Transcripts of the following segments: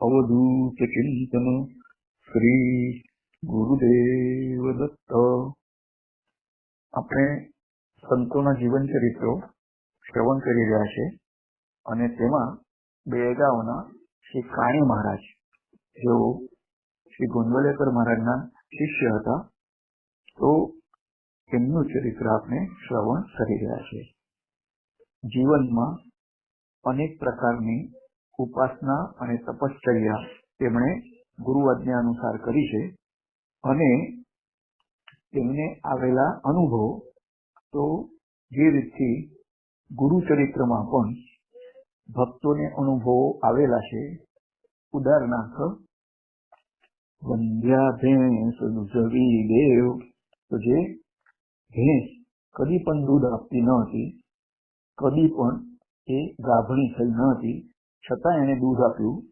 અવધૂત ચિંતન શ્રી ગુરુદેવ દત્ત આપણે સંતોના જીવન ચરિત્રો શ્રવણ કરી રહ્યા છે અને તેમાં બેગાંવના શ્રી કાણી મહારાજ, જેઓ શ્રી ગોંદવલેકર મહારાજના શિષ્ય હતા, તો તેમનું ચરિત્ર આપણે શ્રવણ કરી રહ્યા છે. જીવનમાં અનેક પ્રકારની ઉપાસના અને તપશ્ચર્યા તેમણે ગુરુ આજ્ઞા અનુસાર કરી છે અને તેમને આવેલા અનુભવો તો જે રીતથી ગુરુ ચરિત્રમાં પણ ભક્તોને અનુભવો આવેલા છે. ઉદાહરણાર્થ, વંધ્યા ભેંસ દુધવી દેવ. તો જે ભેંસ કદી પણ દૂધ આપતી ન હતી, કદી પણ એ ગાભણી થઈ ન હતી છતાં એને દૂધ આપ્યું,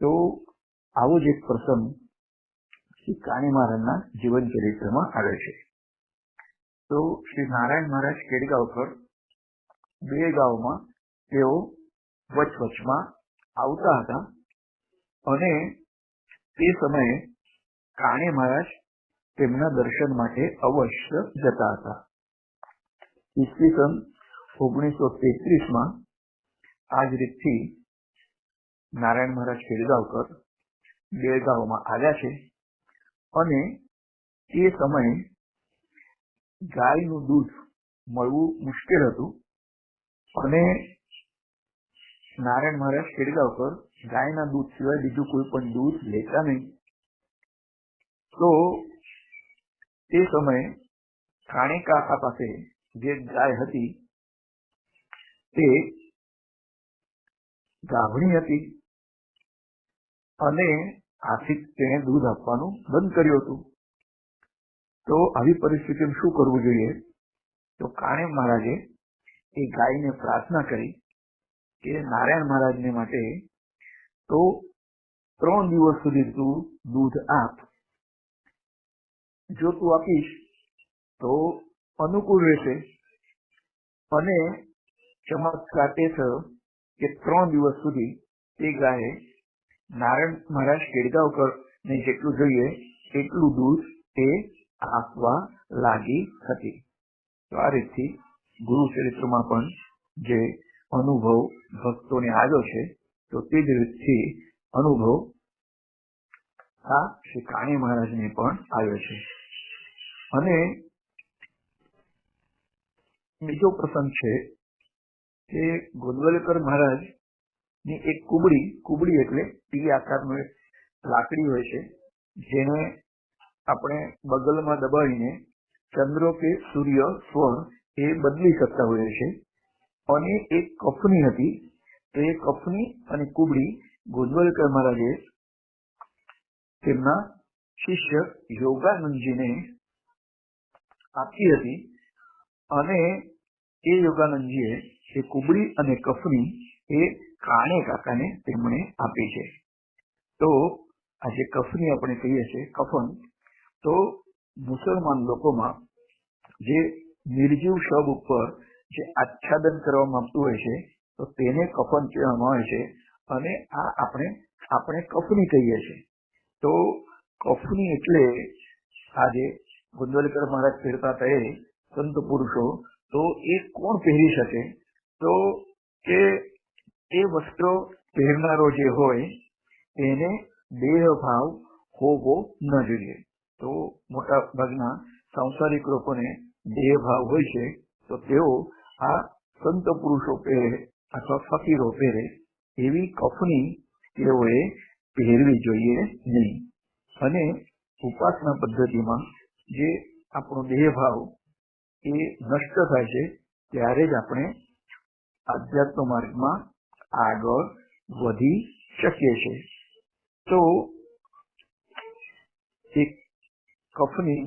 તો આવો જ એક પ્રસંગ શ્રી કાણી મહારાજના જીવન ચરિત્રમાં આવે છે. તો શ્રી નારાયણ મહારાજ કેડગાંવકર બે ગામમાં તેઓ વચ વચમાં આવતા હતા અને તે સમયે કાણે મહારાજ તેમના દર્શન માટે અવશ્ય જતા હતા. ઈસવીસન ઓગણીસો તેત્રીસમાં આ જ રીતથી નારાયણ મહારાજ ખેડગાંવકર બેળગાંવમાં આવ્યા છે અને તે સમયે ગાયનું દૂધ મળવું મુશ્કેલ હતું અને નારાયણ મહારાજ ખેડગાંવકર ગાયના દૂધ સિવાય બીજું કોઈ પણ દૂધ લેતા નહીં. તો તે સમયે કાણે કાકા પાસે જે ગાય હતી તે ગાભણી હતી. અને આથી તેણે દૂધ આપવાનું બંધ કર્યું હતું. તો આવી પરિસ્થિતિમાં શું કરવું જોઈએ? તો કાણે મહારાજે એ ગાયને પ્રાર્થના કરી કે નારાયણ મહારાજને માટે તો ત્રણ દિવસ સુધી તું દૂધ આપ. જો તું આપીશ તો અનુકૂળ રહેશે અને ચમત્કાર તે થયો કે ત્રણ દિવસ સુધી તે ગાયે નારાયણ મહારાજ કેડગાંવકર ને જેટલું જોઈએ, એટલું દૂધ તે આપવા લાગી હતી. તો આ રીતથી ગુરુ ચરિત્રમાં પણ જે અનુભવ ભક્તોને આવ્યો છે, તો તે જ રીતથી અનુભવ આ શ્રી કાણી મહારાજને પણ આવ્યો છે. અને બીજો પ્રસંગ છે કે ગોદવલકર મહારાજની એક કુબડી કુબડી એટલે ટી આકારનું એક લાકડી હોય છે, જેને આપણે બગલમાં દબાવીને ચંદ્રો કે સૂર્ય, સ્વર્ણ એ બદલી શકતા હોઈએ છે અને એક કફની હતી, તો એ કફની અને કુબડી ગોદવલકર મહારાજે તેમના શિષ્ય યોગાનંદજીને આપી હતી. અને એ યોગાનંદજીએ એ કુબડી અને કફની એ કાણે કાકાને તેમણે આપી છે. તો આ જે કફની આપણે કહીએ છીએ કફન. તો મુસલમાન લોકોમાં જે નિર્જીવ શબ ઉપર જે આચ્છાદન કરવામાં આવતું હોય છે, તો તેને કફન કહેવામાં આવે છે અને આ આપણે આપણે કફની કહીએ છીએ. તો કફની એટલે આજે ગુંદવલકર મહારાજ પહેરતા હતા સંત પુરુષો, તો એ કોણ પહેરી શકે? તો કે એ વસ્ત્રો પહેરનારો જે હોય, એને દેહ ભાવ હોવો ન જોઈએ. તો મોટા ભાગના સાંસારિક લોકોને દેહ ભાવ હોય છે, તો તેઓ આ સંત પુરુષો પહેરે અથવા ફકીરો પહેરે એવી કફની તેઓએ પહેરવી જોઈએ નહીં. અને ઉપાસના પદ્ધતિમાં જે આપણો દેહ ભાવ એ નષ્ટ થાય છે, ત્યારે જ આપણે આધ્યાત્મ માર્ગમાં આગળ વધી શકીએ છે તો એક કફની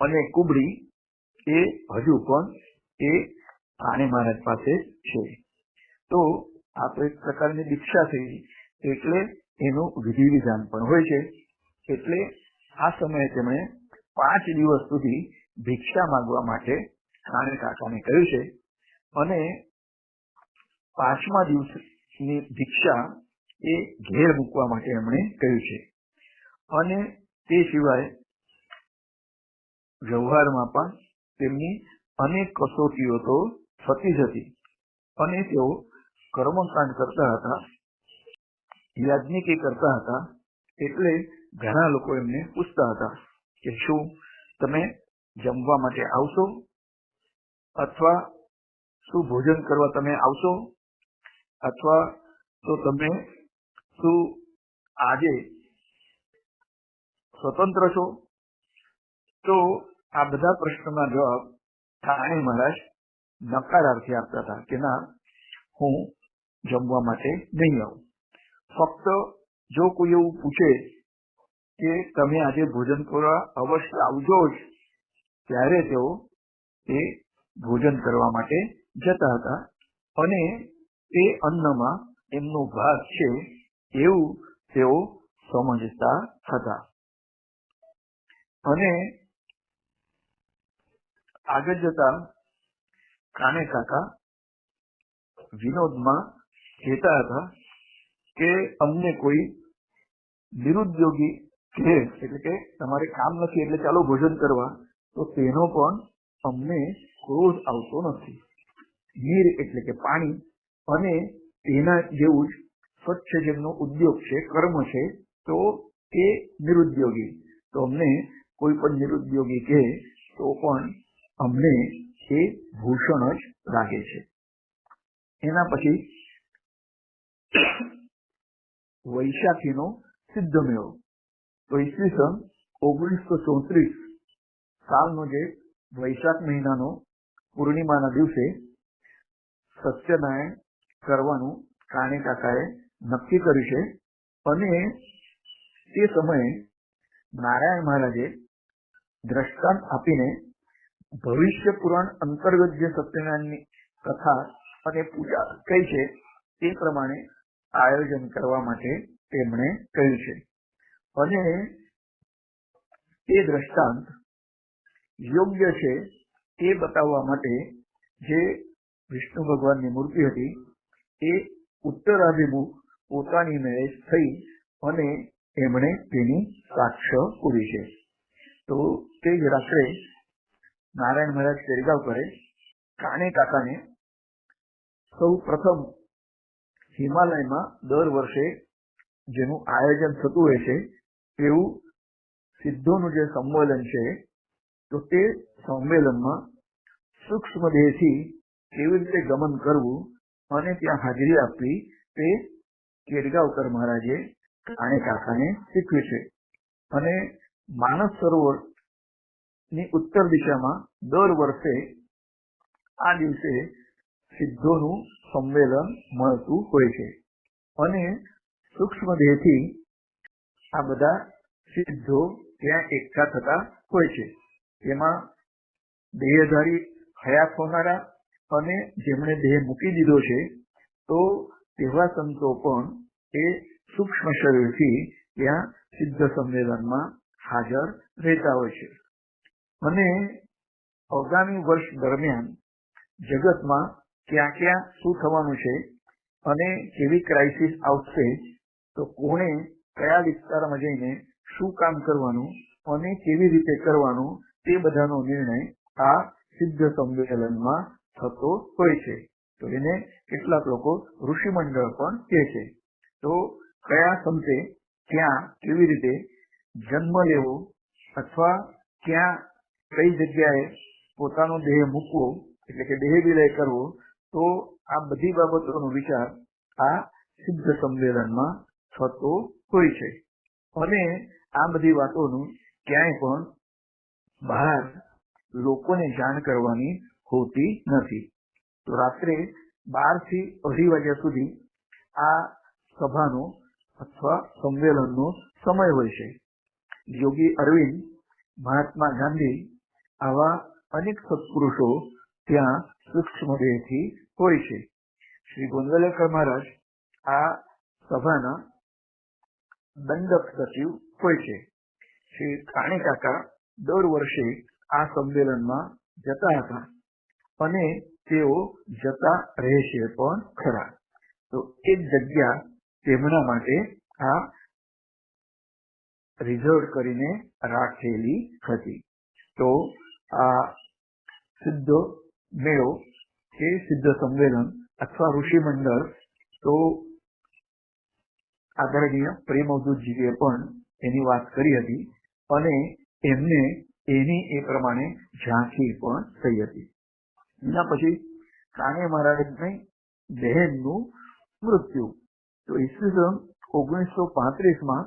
અને કુબડી એ હજુ પણ એ આણે મહારાજ પાસે છે. તો આ તો એક પ્રકારની દીક્ષા થઈ એટલે એનું વિધિ વિધાન પણ હોય છે. એટલે આ સમયે તેમણે પાંચ દિવસ સુધી ભિક્ષા માંગવા માટે ખાણે કાકાને કહ્યું છે. અને પાંચમા દિવસની દીક્ષા એ ઘેર મૂકવા માટે એમણે કહ્યું છે. અને તે સિવાય વ્યવહારમાં પણ તેમની અનેક કસોટીઓ તો થતી જ હતી. અને તેઓ કર્મકાંડ કરતા હતા, યાજ્ઞિકી કરતા હતા, એટલે ઘણા લોકો એમને પૂછતા હતા કે શું તમે જમવા માટે આવશો? અથવા શું ભોજન કરવા તમે આવશો? અથવા તો તમે શું આજે સ્વતંત્ર છો? તો આ બધા પ્રશ્નોના જવાબ કાણે મહારાજ નકારાર્થી આપતા હતા કે ના, હું જમવા માટે નહીં આવું. ફક્ત જો કોઈ એવું પૂછે કે તમે આજે ભોજન કરવા અવશ્ય આવજો જ, ત્યારે તેઓ એ ભોજન કરવા માટે જતા હતા. અને તે અન્નમાં એમનો ભાગ છે એવું તેઓ સમજતા હતા. અને આગળ જતા કાને કાકા વિનોદમાં કહેતા હતા કે અમને કોઈ નિરુદ્યોગી કહે, એટલે કે તમારે કામ નથી, એટલે ચાલો ભોજન કરવા, તો તેનો પણ અમને ક્રોધ આવતો નથી. નીર એટલે કે પાણી અને તેના જેવું જ સ્વચ્છ જેમનો ઉદ્યોગ છે, કર્મ છે, તો એ નિરુદ્યોગી. તો અમને કોઈ પણ નિરુદ્યોગી કહે, તો પણ અમને એ ભૂષણ જ લાગે છે. એના પછી વૈશાખીનો સિદ્ધ મેળો. તો ઈસવીસન ઓગણીસો ચોત્રીસ સાલનો જે વૈશાખ મહિનાનો પૂર્ણિમાના દિવસે સત્યનારાયણ કરવાનું કાણે કાકાએ નક્કી કર્યું છે. અને તે સમયે નારાયણ મહારાજે દ્રષ્ટાંત આપીને ભવિષ્ય પુરાણ અંતર્ગત જે સત્યનારાયણની કથા અને પૂજા કઈ છે તે પ્રમાણે આયોજન કરવા માટે તેમણે કહ્યું છે. અને તે દ્રષ્ટાંત યોગ્ય છે તે બતાવવા માટે જે વિષ્ણુ ભગવાનની મૂર્તિ હતી એ ઉત્તરાભિમુખ પોતાની મેરેજ થઈ અને એમણે તેની સાક્ષ પૂરી છે. તો તે જ રાત્રે નારાયણ મહારાજ કેરગાંવકરે કાણે કાકાને સૌ પ્રથમ હિમાલયમાં દર વર્ષે જેનું આયોજન થતું હોય છે, એવું સિદ્ધોનું જે સંમેલન છે, તો તે સંમેલનમાં સૂક્ષ્મ દેહથી કેવી રીતે ગમન કરવું અને ત્યાં હાજરી આપવી તે કેરગાંવકર મહારાજે કાણે કાકાને શીખ્યું છે. અને માનસ સરોવરની ઉત્તર દિશામાં દર વર્ષે આ દિવસે સિદ્ધોનું સંમેલન મળતું હોય છે. અને સૂક્ષ્મ દેહથી આ બધા સિદ્ધો ત્યાં એકઠા થતા હોય છે. તેમાં દેહધારી હયાત હોનારા અને જેમણે દેહ મૂકી દીધો છે, તો તેવા સંતો પણ એ સૂક્ષ્મ શરીરથી ત્યાં સિદ્ધ સંમેલનમાં હાજર રહેતા હોય છે. અને આગામી વર્ષ દરમિયાન જગતમાં ક્યાં ક્યાં શું થવાનું છે અને કેવી ક્રાઇસિસ આવશે તો કોણે કયા વિસ્તારમાં જઈને શું કામ કરવાનું અને કેવી રીતે કરવાનું તે બધાનો નિર્ણય આ સિદ્ધ સંમેલનમાં થતો હોય છે. તો એને કેટલાક લોકો ઋષિ મંડળ પણ કહે છે. તો કયા સંતે ક્યાં કેવી રીતે જન્મ લેવો અથવા ક્યાં કઈ જગ્યાએ પોતાનો દેહ મૂકવો, એટલે કે દેહ વિલય કરવો, તો આ બધી બાબતોનો વિચાર આ સિદ્ધ સંમેલનમાં થતો હોય છે. અને આ બધી વાતોનું ક્યાંય પણ બહાર લોકોને જાણ કરવાની હોતી નથી. તો રાત્રે બારથી અઢી વાગ્યા સુધી આ સભાનો અથવા સંમેલનનો સમય હોય છે. યોગી અરવિંદ, મહાત્મા ગાંધી આવા અનેક સત્પુરુષો ત્યાં સૂક્ષ્મ દેહથી હોય છે. શ્રી ગોંદવલેકર મહારાજ આ સભાના દંડક સચિવ હોય છે. શ્રી કાણી કાકા દર વર્ષે આ સંમેલનમાં જતા હતા. અને તેઓ જતા રહેશે પણ ખરા. તો એક જગ્યા તેમના માટે આ રિઝર્વ કરીને રાખેલી હતી. તો આ સિદ્ધ મેળો કે સિદ્ધ સંમેલન અથવા ઋષિ મંડળ તો આદરણીય પ્રેમવદૂતજીએ પણ એની વાત કરી હતી અને એમને એની એ પ્રમાણે ઝાંખી પણ થઈ હતી. એના પછી કાને મહારાજની બહેનનું મૃત્યુ. તો ઈસવીસન ઓગણીસો પાંત્રીસમાં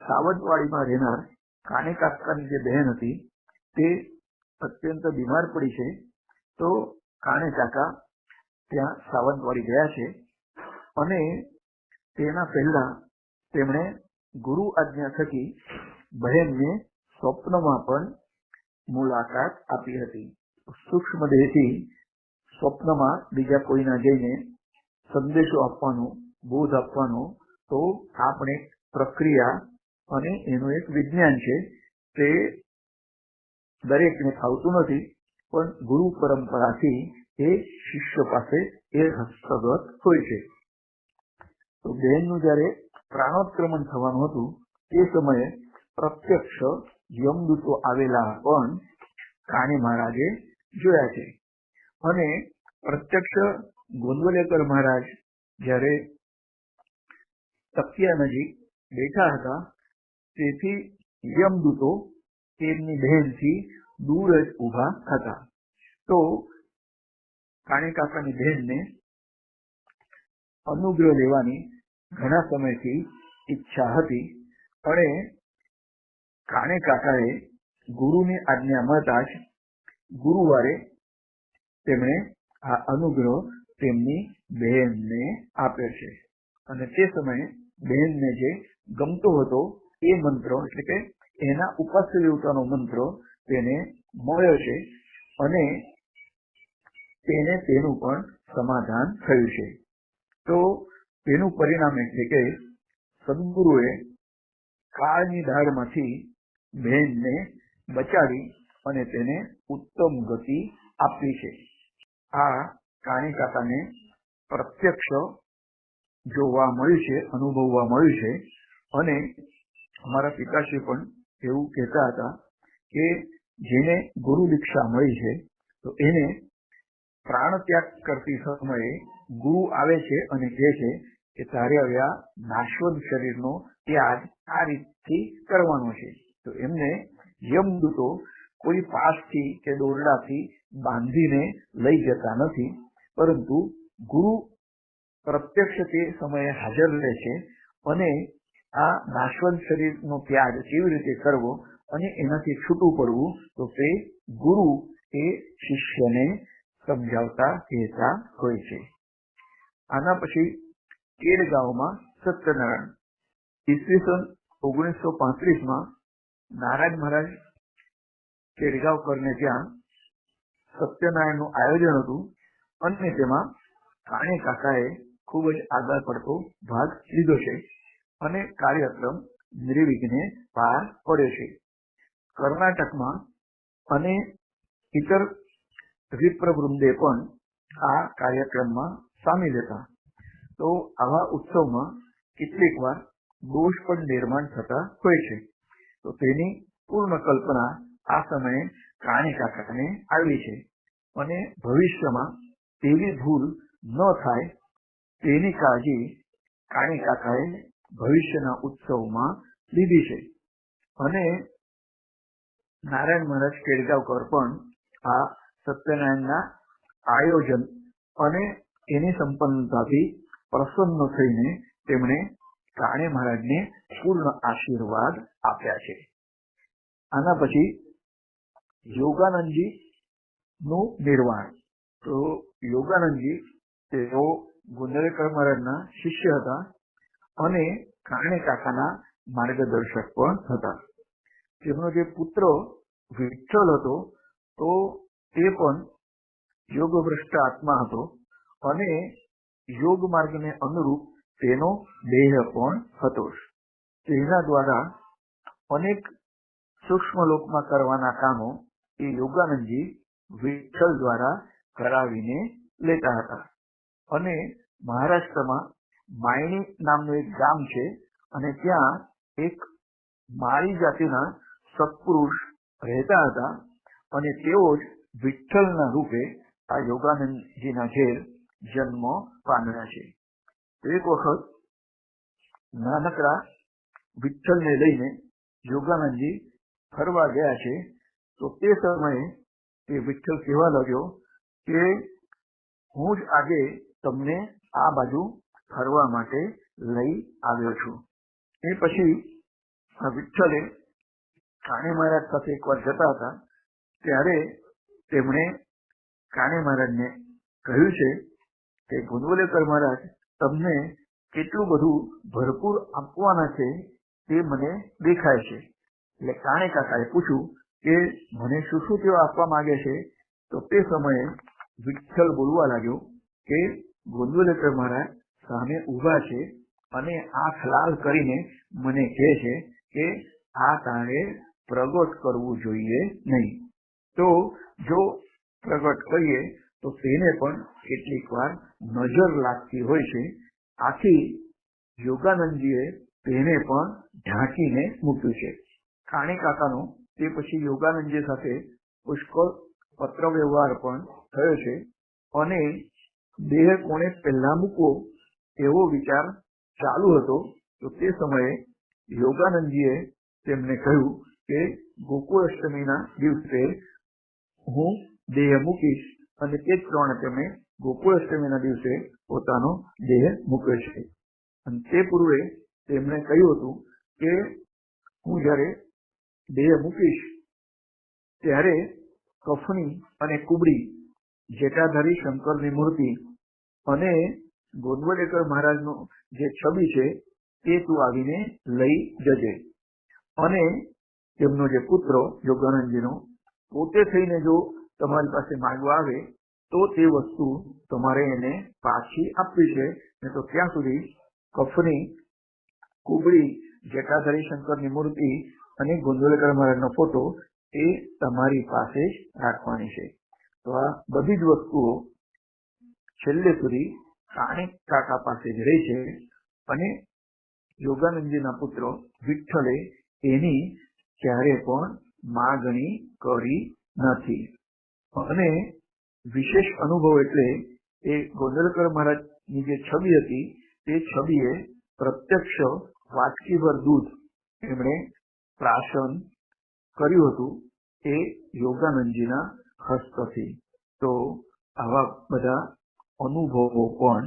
સાવંતવાડીમાં રહેનાર કાને કાકાની જે બહેન હતી, તે અત્યંત બીમાર પડી છે. તો કાણે કાકા ત્યાં સાવંતવાડી ગયા છે અને તેના પહેલા તેમણે ગુરુ આજ્ઞા થકી બહેનને સ્વપ્નમાં પણ મુલાકાત આપી હતી. સૂક્ષ્મ દેહથી સ્વપ્નમાં બીજા કોઈના જઈને સંદેશો આપવાનો, બોધ આપવાનો, તો આપણે પ્રક્રિયા અને એનું એક વિજ્ઞાન છે તે દરેકને ફાવતું નથી, પણ ગુરુ પરંપરાથી એ શિષ્ય પાસે એ હસ્તગત હોય છે. તો બહેનનું જયારે પ્રાણોત્ક્રમણ થવાનું હતું તે સમયે પ્રત્યક્ષ યમદૂતો આવેલા પણ કાણી મહારાજે જોયા છે. અને પ્રત્યક્ષ ગોંદવલેકર મહારાજ જ્યારે તકિયા નજીક બેઠા હતા, તેથી યમદૂતો તેમની બહેનથી દૂર જ ઊભા હતા. તો કાણી કાકાની બહેનને અનુગ્રહ લેવાની ઘણા સમયથી ઈચ્છા હતી અને કાણે કાકાએ ગુરુની આજ્ઞા મળતા જ ગુરુવારે તેમણે આ અનુગ્રહ તેમની બહેનને આપ્યો છે. અને તે સમયે બહેનને જે ગમતો હતો એ મંત્ર, એટલે કે એના ઉપાસ્ય દેવતાનો મંત્ર તેને મળ્યો છે અને તેને તેનું પણ સમાધાન થયું છે. તો તેનું પરિણામ એટલે કે સદગુરુએ કાળની ધારમાંથી બહેનને બચાવી અને તેને ઉત્તમ ગતિ આપી છે. આ કાણી કાકાને પ્રત્યક્ષ જોવા મળ્યું છે, અનુભવવા મળ્યું છે અને અમારા પિતાશ્રી પણ એવું કહેતા હતા કે જેને ગુરુ દીક્ષા મળી છે, તો એને પ્રાણ ત્યાગ કરતી સમયે ગુરુ આવે છે અને કહે છે કે તારે હવે આ નાશવંત શરીરનો ત્યાગ આ રીતથી કરવાનો છે. તો એમને યમદૂતો કોઈ પાસથી કે દોરડાથી બાંધીને લઈ જતા નથી. પરંતુ ગુરુ પ્રત્યક્ષ તે સમયે હાજર રહે છે અને આ નાશવંત શરીરનો ત્યાગ કેવી રીતે કરવો અને એનાથી છૂટું પડવું, તો તે ગુરુ એ શિષ્યને સમજાવતા કહેતા હોય છે. આના પછી કેડગાંવમાં સત્યનારાયણ ઈસવીસન ઓગણીસો પાંત્રીસમાં નારાયણ મહારાજ કેડગાંવકરને ત્યાં સત્યનારાયણનું આયોજન હતું અને તેમાં કાણે કાકાએ ખૂબ જ આગળ પડતો ભાગ લીધો છે અને કાર્યક્રમ નિર્વિઘ્ને પાર પડ્યો છે. કર્ણાટકમાં અને ઇતર વિપ્રવૃંદે પણ આ કાર્યક્રમમાં સામેલ હતા. તો આવા ઉત્સવમાં કેટલીક વાર દોષ પણ નિર્માણ થતા હોય છે. તો તેની પૂર્ણ કલ્પના આ સમયે કાણી કાકાને આવી છે. અને ભવિષ્યમાં તેવી ભૂલ ન થાય તેની કાળજી કાણી કાકાએ ભવિષ્યના ઉત્સવમાં લીધી છે. અને નારાયણ મહારાજ કેળગાવકર પણ આ સત્યનારાયણના આયોજન અને એની સંપન્નતાથી પ્રસન્ન થઈને તેમણે કાણે મહારાજને પૂર્ણ આશીર્વાદ આપ્યા છે. આના પછી યોગાનંદજી નું નિર્વાણ. તો યોગાનંદજી તેઓ ગુંદરેકર મહારાજના શિષ્ય હતા અને કારણે કાકાના માર્ગદર્શક પણ હતા. તેમનો જે પુત્ર વિઠ્ઠલ હતો, તો તે પણ યોગભ્રષ્ટ આત્મા હતો અને યોગ માર્ગને અનુરૂપ તેનો દેહ પણ હતો તેના દ્વારા અનેક સૂક્ષ્મ લોકમાં કરવાના કામો એ યોગાનંદજી વિઠ્ઠલ દ્વારા કરાવીને લેતા હતા અને મહારાષ્ટ્રમાં માયણી નામનું એક ગામ છે અને ત્યાં એક મારી જાતિના સત્પુરુષ રહેતા હતા અને તેઓ જ વિઠ્ઠલના રૂપે આ યોગાનંદજીના ઘેર જન્મ પામ્યા છે. એક વખત નાનકડા વિઠ્ઠલને લઈને યોગાનંદજી ફરવા ગયા છે તો તે સમયે તે વિઠ્ઠલ કહેવા લાગ્યો કે હું જ આજે તમને આ બાજુ ફરવા માટે લઈ આવ્યો છું. એ પછી આ વિઠ્ઠલે કાણે મહારાજ સાથે એકવાર જતા હતા, ત્યારે તેમણે કાણે મહારાજને કહ્યું છે કે ગુંદવલેકર મહારાજ, તમને કેટલું બધું ભરપૂર આપવાના છે તે મને દેખાય છે. એટલે કાણે કાકાએ પૂછ્યું કે મને શું શું તેઓ આપવા માંગે છે, તો તે સમયે વિઠ્ઠલ બોલવા લાગ્યો કે ગોંદવલેકર મહારાજ સામે ઊભા છે અને આંખ લાલ કરીને મને કહે છે કે આ તારે પ્રગટ કરવું જોઈએ નહીં. તો જો પ્રગટ કરીએ, તો તેને પણ કેટલીક વાર નજર લાગતી હોય છે. આથી યોગાનંદજીએ તેને પણ ઢાંકીને મૂક્યું છે. કાણી કાકાનો તે પછી યોગાનંદજી સાથે પુષ્કળ પત્ર વ્યવહાર પણ થયો છે અને દેહ કોણે પહેલા મૂકવો એવો વિચાર ચાલુ હતો, તો તે સમયે યોગાનંદજીએ તેમને કહ્યું કે ગોકુળ અષ્ટમીના દિવસે હું દેહ મૂકીશ અને તે જ પ્રમાણે તેમણે ગોકુળ અષ્ટમીના દિવસે પોતાનો દેહ મૂક્યો છે. અને તે પૂર્વે તેમણે કહ્યું હતું કે હું જ્યારે દેહ મૂકીશ, ત્યારે કફણી અને કુબડી જેટાધારી શંકરની મૂર્તિ અને ગોંદવલેકર મહારાજનો જે છબી છે, તે તું આવીને લઈ જજે. અને તેમનો જે પુત્ર યોગાનંદજીનો, પોતે થઈને જો તમારી પાસે માંગવા આવે, તો તે વસ્તુ તમારે એને પાછી આપવી છે. ને તો ત્યાં સુધી કફની, કુબડી જેટાધારી શંકરની મૂર્તિ અને ગોંદવલેકર મહારાજનો ફોટો એ તમારી પાસે જ રાખવાની છે. તો આ બધી જ વસ્તુઓ છેલ્લે સુધી કાણે કાકા પાસે જ રહી છે અને યોગાનંદજીના પુત્ર વિઠ્ઠલે એની ક્યારે પણ માગણી કરી નથી. અને વિશેષ અનુભવ એટલે એ ગોંદલકર મહારાજની જે છબી હતી, તે છબીએ પ્રત્યક્ષ વાટકીભર દૂધ એમણે પ્રાશન કર્યું હતું એ યોગાનંદજીના હસ્તથી. તો આવા બધા અનુભવો પણ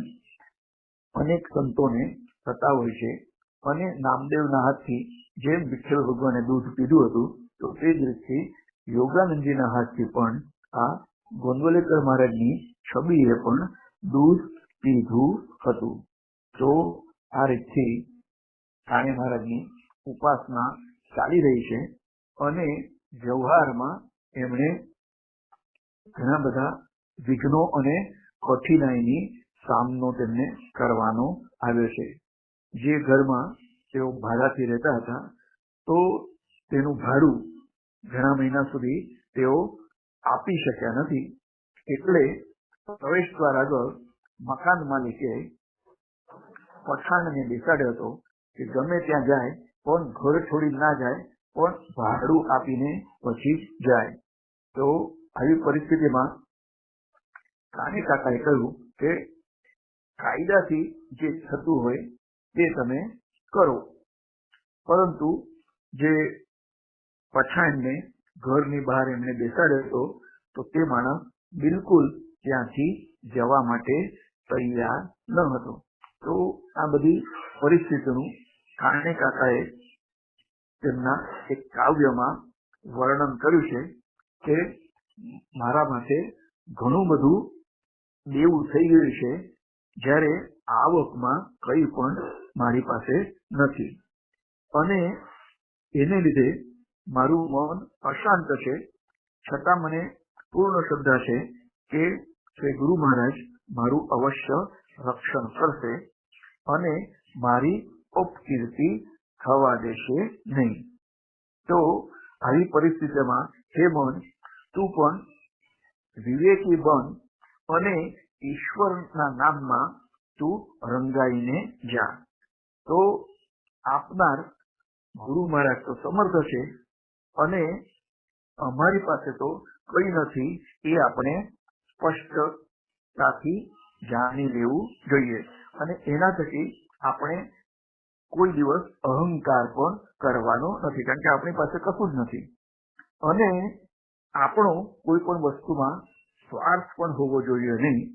અનેક સંતોને થતા હોય છે. અને નામદેવના હાથથી જેમ વિઠ્ઠલ ભગવાને દૂધ પીધું હતું, તો તે જ રીતથી યોગાનંદજીના હાથથી પણ આ ગોંદવલેકર મહારાજની છબીએ પણ દૂધ પીધું હતું. તો આ રીતથી કાણે મહારાજની ઉપાસના ચાલી રહી છે અને વ્યવહારમાં એમણે ઘણા બધા વિઘ્નો અને કઠિનાઈની સામનો તેમને કરવાનો આવ્યો છે. જે ઘરમાં તેઓ ભાડાથી રહેતા હતા, તો તેનું ભાડું ઘણા મહિના સુધી તેઓ આપી શક્યા નથી. એટલે પ્રવેશ દ્વાર આગળ મકાન માલિકે પઠાણને બેસાડ્યો હતો કે ગમે ત્યાં જાય પણ ઘર છોડી ના જાય, પણ ભાડું આપીને પછી જાય. તો આવી પરિસ્થિતિમાં કાની કાકાએ કહ્યું કે કાયદાથી જે થતું હોય તે તમે કરો. પરંતુ જે પઠાણને ઘરની બહાર એમને બેસાડ્યો હતો તો તે માણસ બિલકુલ ત્યાંથી જવા માટે તૈયાર ન હતો. તો આ બધી પરિસ્થિતિનું કારણે કાકાએ તેમના એક કાવ્યમાં વર્ણન કર્યું છે કે મારા માટે ઘણું બધું દેવું થઈ ગયું છે જ્યારે આવકમાં કઈ પણ મારી પાસે નથી. અને એને લીધે મારું મન અશાંત છે. છતાં મને પૂર્ણ શ્રદ્ધા છે કે શ્રી ગુરુ મહારાજ મારું અવશ્ય રક્ષણ કરશે અને મારી ઉપકીર્તિ થવા દેશે નહીં. તો આવી પરિસ્થિતિમાં હે મન, તું પણ વિવેકી બન અને ઈશ્વરના નામમાં તું રંગાઈને જા. તો આપનાર ગુરુ મહારાજ તો સમર્થ છે અને અમારી પાસે તો કઈ નથી એ આપણે સ્પષ્ટતાથી જાણી લેવું જોઈએ. અને એના થકી આપણે કોઈ દિવસ અહંકાર પણ કરવાનો નથી. કારણ કે આપણી પાસે કશું જ નથી. અને આપણો કોઈ પણ વસ્તુમાં સ્વાર્થ પણ હોવો જોઈએ નહીં.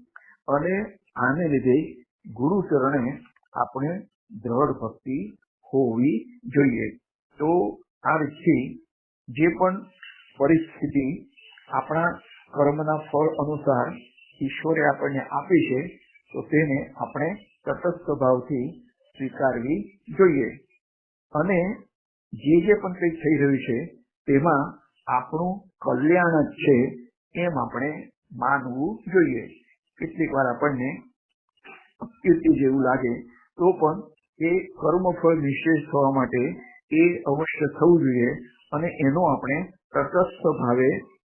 અને આને લીધે ગુરુ ચરણે આપણે દ્રઢ ભક્તિ હોવી જોઈએ. તો આ રીતથી જે પણ પરિસ્થિતિ આપણા કર્મના ફળ અનુસાર ઈશ્વરે આપણને આપી છે, તો તેને આપણે તટસ્થ ભાવથી સ્વીકારવી જોઈએ. અને જે જે પણ કંઈ થઈ રહ્યું છે, તેમાં આપણું કલ્યાણ જ છે એમ આપણે માનવું જોઈએ. કેટલીક વાર આપણને કીર્તિ જેવું લાગે, તો પણ એ કર્મફળ નિશેષ થવા માટે એ અવશ્ય થવું જોઈએ અને એનો આપણે તટસ્થ ભાવે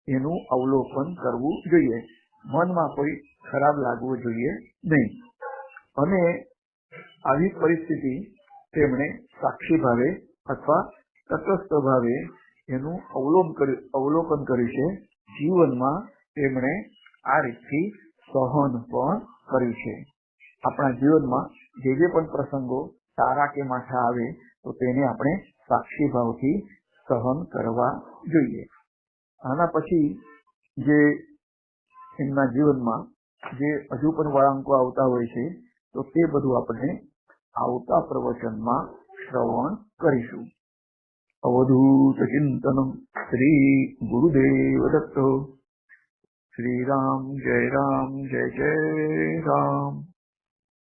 એનું અવલોકન કરવું જોઈએ. મનમાં કોઈ ખરાબ લાગવું જોઈએ નહીં. અને આવી પરિસ્થિતિ તેમણે સાક્ષી ભાવે અથવા તટસ્થ ભાવે એનું અવલોકન અવલોકન કર્યું છે. જીવનમાં તેમણે આ રીતથી સહન પણ કર્યું છે. આપણા જીવનમાં જે જે પણ પ્રસંગો સારા કે માઠા આવે, તો તેને આપણે સાક્ષી ભાવથી સહન કરવા જોઈએ. આના પછી જે એમના જીવનમાં જે હજુ પણ વળાંકો આવતા હોય છે તો તે બધું આપણે આવતા પ્રવચનમાં શ્રવણ કરીશું. અવધૂત ચિંતન શ્રી ગુરુદેવ દત્ત. શ્રી રામ જય રામ જય જય રામ.